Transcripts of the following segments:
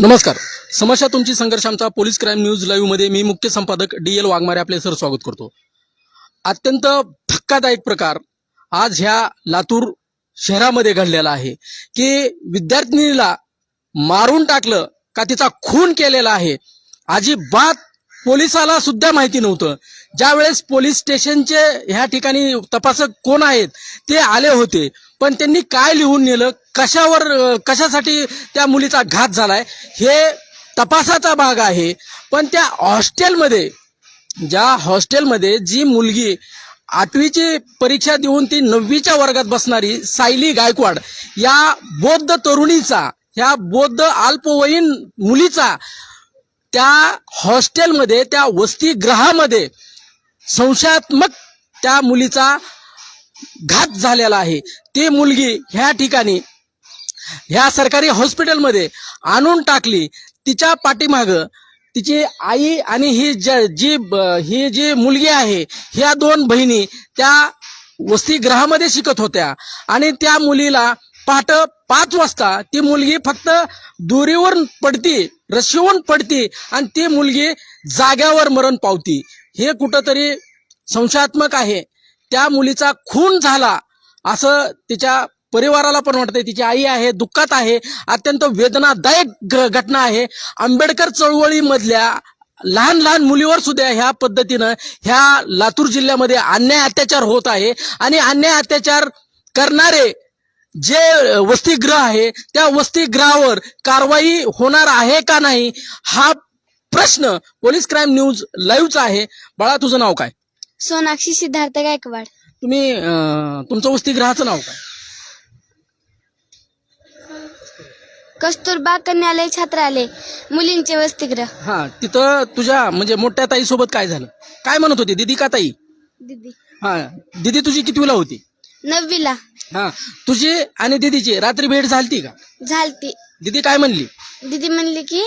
नमस्कार. समस्या तुमची संघर्ष आमचा पोलीस क्राईम न्यूज लाईव्हमध्ये मी मुख्य संपादक डी एल वाघमारे आपले सर स्वागत करतो. अत्यंत धक्कादायक प्रकार आज ह्या लातूर शहरामध्ये घडलेला आहे की विद्यार्थिनीला मारून टाकलं का तिचा खून केलेला आहे. अजिबात पोलिसाला सुद्धा माहिती नव्हतं. ज्यावेळेस पोलीस स्टेशनचे ह्या ठिकाणी तपासक कोण आहेत ते आले होते. पण त्यांनी काय लिहून नेलं कशावर कशासाठी त्या मुलीचा घात झालाय हे तपासाचा भाग आहे. पण त्या हॉस्टेलमध्ये ज्या हॉस्टेलमध्ये जी मुलगी आठवीची परीक्षा देऊन ती नववीच्या वर्गात बसणारी सायली गायकवाड या बौद्ध तरुणीचा ह्या बौद्ध अल्पवयीन मुलीचा त्या हॉस्टेलमध्ये त्या वसतिगृहामध्ये संशयात्मक त्या मुलीचा घात झालेला आहे. ती मुलगी ह्या ठिकाणी ह्या सरकारी हॉस्पिटलमध्ये आणून टाकली. तिच्या पाठीमागं तिची आई आणि ही ज- जी ब- ही जी मुलगी आहे ह्या दोन बहिणी त्या वसतिगृहामध्ये शिकत होत्या. आणि त्या मुलीला पहाट पाच वाजता ती मुलगी फक्त दोरीवर पडती. रशिवून पडती आणि ती मुलगी जाग्यावर मरण पावती. हे कुठंतरी संशयात्मक आहे. त्या मुलीचा खून झाला. असं तिच्या परिवाराला पण वाटतंय. तिची आई आहे दुःखात आहे. अत्यंत वेदनादायक घ- घटना आहे. आंबेडकर चळवळीमधल्या लहान लहान मुलीवर सुद्धा ह्या पद्धतीनं ह्या लातूर जिल्ह्यामध्ये अन्याय अत्याचार होत आहे. आणि अन्याय अत्याचार करणारे जे वसतिगृह आहे त्या वसतिगृहावर कारवाई होणार आहे का नाही हा प्रश्न पोलीस क्राईम न्यूज लाईव्हचा आहे. बाळा तुझं नाव काय? सोनाक्षी सिद्धार्थ गायकवाड. तुम्ही अं, तुमचं वसतिगृहाचं नाव काय? कस्तुरबा कन्यालय छात्रालय मुलींचे वसतिगृह. हा तिथं तुझ्या म्हणजे मोठ्या ताई सोबत काय झालं? काय म्हणत होती? दिदी का ताई? दिदी. हा दिदी तुझी कितवीला होती? नववीला. हा. तुझी आणि दिदीची रात्री भेट झालती का? झालती. दिदी काय म्हणली? दिदी म्हणली की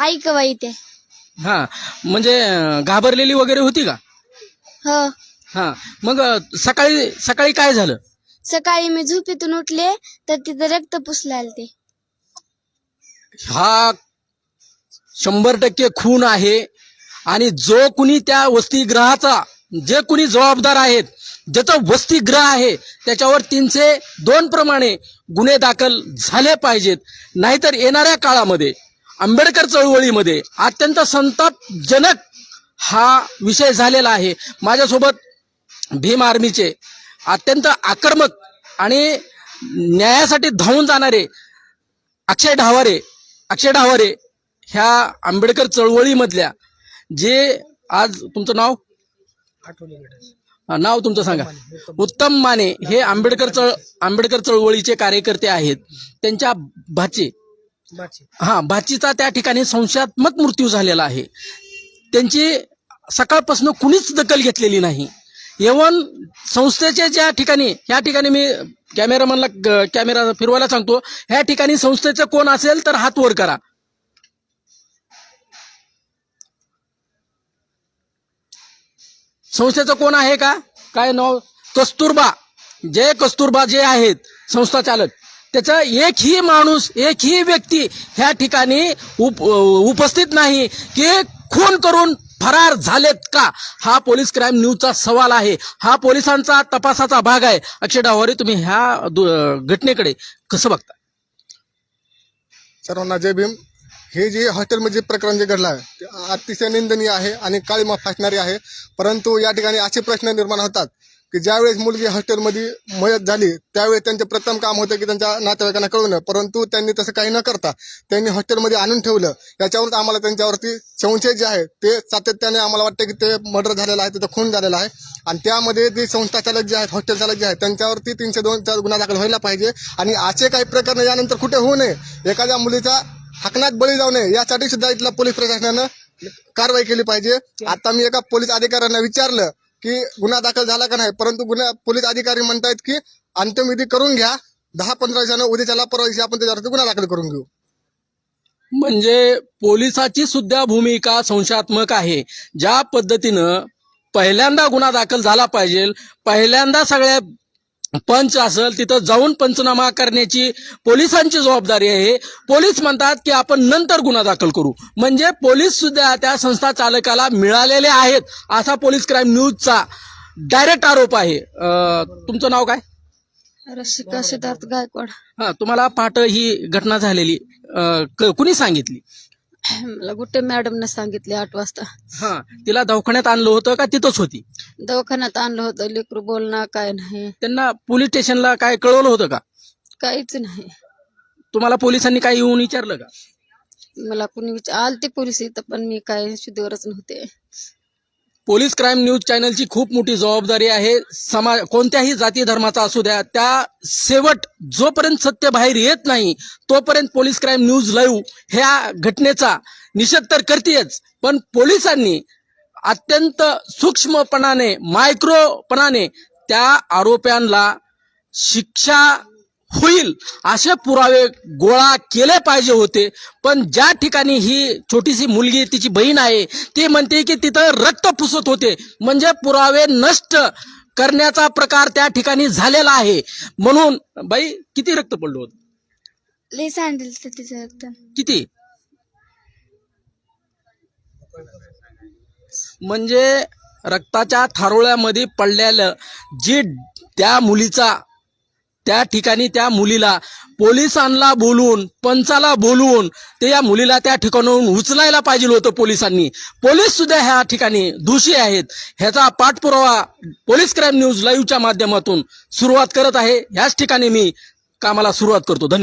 ऐकवा इथे. हा. म्हणजे अं, घाबरलेली वगैरे होती का? हो. हा. मग अं, सकाळी सकाळी काय झालं? सकाळी मी झोपेतून उठले तर तिथं रक्त पुसलं ते. हा शंभर टक्के खून आहे. आणि जो कुणी त्या वसतिगृहाचा जे कुणी जबाबदार आहेत ज्याचं वसतिगृह आहे त्याच्यावर तीनशे दोन प्रमाणे गुन्हे दाखल झाले पाहिजेत. नाहीतर येणाऱ्या काळामध्ये आंबेडकर चळवळीमध्ये अत्यंत संतापजनक हा विषय झालेला आहे. माझ्यासोबत भीम आर्मीचे अत्यंत आक्रमक आणि न्यायासाठी धावून जाणारे अक्षय ढावारे अक्षय ढावारे ह्या आंबेडकर चळवळीमधल्या जे आज तुमचं नाव? आठवले नाव तुमचं सांगा. उत्तम माने. हे आंबेडकर चळ आंबेडकर चळवळीचे कार्यकर्ते आहेत. त्यांच्या भाचे. हा भाचीचा त्या ठिकाणी संशयात्मक मृत्यू झालेला आहे. त्यांची सकाळपासून कुणीच दखल घेतलेली नाही. एवन संस्थेचे ज्या ठिकाणी ह्या ठिकाणी मी कॅमेरामॅनला कॅमेरा फिरवायला सांगतो ह्या ठिकाणी संस्थेचं कोण असेल तर हात वर करा. संस्थेचं कोण आहे का? काय नाव? कस्तुरबा. जय कस्तुरबा जे आहेत संस्था चालक. त्याचा एकही माणूस एकही व्यक्ती ह्या ठिकाणी उप उपस्थित नाही की खून करून फरार झालेत का? हा पोलीस क्राईम न्यूजचा सवाल आहे. हा पोलिसांचा तपासाचा भाग आहे. अक्षय डावारे तुम्ही ह्या दु- घटनेकडे कसं बघता? सर्वांना जय भीम. हे जे हॉटेलमध्ये जे प्रकरण जे घडलं आहे ते अतिशय निंदनीय आहे आणि काळीमा फासणारी आहे. परंतु या ठिकाणी असे प्रश्न निर्माण होतात की ज्यावेळेस मुलगी हॉस्टेलमध्ये मयत झाली त्यावेळेस त्यांचं प्रथम काम होतं की त्यांच्या नातेवाईकांना कळवणं. परंतु त्यांनी तसं काही न करता त्यांनी हॉस्टेलमध्ये आणून ठेवलं. याच्यावरच आम्हाला त्यांच्यावरती संशय जे आहे ते सातत्याने आम्हाला वाटतं की ते मर्डर झालेलं आहे तिथं खून झालेला आहे. आणि त्यामध्ये जे संस्था चालक जे आहेत हॉस्टेल चालक जे आहेत त्यांच्यावरती तीनशे दोनचा गुन्हा दाखल व्हायला पाहिजे. आणि असे काही प्रकरण यानंतर कुठे होऊ नये. एखाद्या मुलीचा हकनात बळी जाऊ नये. यासाठी सुद्धा इथल्या पोलीस प्रशासनानं कारवाई केली पाहिजे. आता मी एका पोलीस अधिकाऱ्यांना विचारलं की गुन्हा दाखल झाला का नाही? परंतु गुन्हा पोलीस अधिकारी म्हणतायत की अंत्यविधी करून घ्या. दहा पंधरा दिवसानं उद्याच्याला परवा दिवशी आपण त्याच्यावरती गुन्हा दाखल करून घेऊ. म्हणजे पोलिसाची सुद्धा भूमिका संशयात्मक आहे. ज्या पद्धतीनं पहिल्यांदा गुन्हा दाखल झाला पाहिजे पहिल्यांदा सगळ्या पंच असेल तिथं जाऊन पंचनामा करण्याची पोलिसांची जबाबदारी आहे. पोलीस म्हणतात की आपण नंतर गुन्हा दाखल करू. म्हणजे पोलीस सुद्धा त्या संस्था चालकाला मिळालेले आहेत. असा पोलीस क्राईम न्यूजचा डायरेक्ट आरोप आहे. तुमचं नाव काय? रसिका सिद्धार्थ गायकवाड. हा तुम्हाला पहाट ही घटना झालेली कुणी सांगितली? मला गुट्टे मॅडमने सांगितले आठ वाजता. हा तिला दवाखान्यात आणलं होतं का तिथंच होती? दवाखान्यात आणलं होतं लेकरू बोलणं काय नाही. त्यांना पोलीस स्टेशनला काय कळवलं होतं का? काहीच नाही. तुम्हाला पोलिसांनी काय येऊन विचारलं का? मला कुणी विचार आलते पोलीस इथं पण मी काय शुद्धीवरच नव्हते. पोलीस क्राईम न्यूज चॅनलची खूप मोठी जबाबदारी आहे. समाज कोणत्याही जाती धर्माचा असू द्या त्या शेवट जोपर्यंत सत्य बाहेर येत नाही तोपर्यंत पोलीस क्राईम न्यूज लाईव्ह ह्या घटनेचा निषेध तर करतेच पण पोलिसांनी अत्यंत सूक्ष्मपणाने मायक्रोपणाने त्या आरोप्यांना शिक्षा होईल. असे पुरावे गोळा केले पाहिजे होते. पण ज्या ठिकाणी ही छोटीशी मुलगी तिची बहीण आहे ती म्हणते की तिथं रक्त पुसत होते. म्हणजे पुरावे नष्ट करण्याचा प्रकार त्या ठिकाणी झालेला आहे. म्हणून बाई किती रक्त पडलं होतं? लई सांगितलं तिचं रक्त. किती? म्हणजे रक्ताच्या थारोळ्यामध्ये पडलेलं जे त्या मुलीचा त्या ठिकाणी त्या मुलीला पोलिसांना बोलून पंचाला बोलवून ते या मुलीला त्या ठिकाणाहून उचलायला पाहिजे होतं पोलिसांनी. पोलीस सुद्धा ह्या ठिकाणी दोषी आहेत. ह्याचा पाठपुरावा पोलीस क्राईम न्यूज लाईव्हच्या माध्यमातून सुरुवात करत आहे. ह्याच ठिकाणी मी कामाला सुरुवात करतो. धन्यवाद.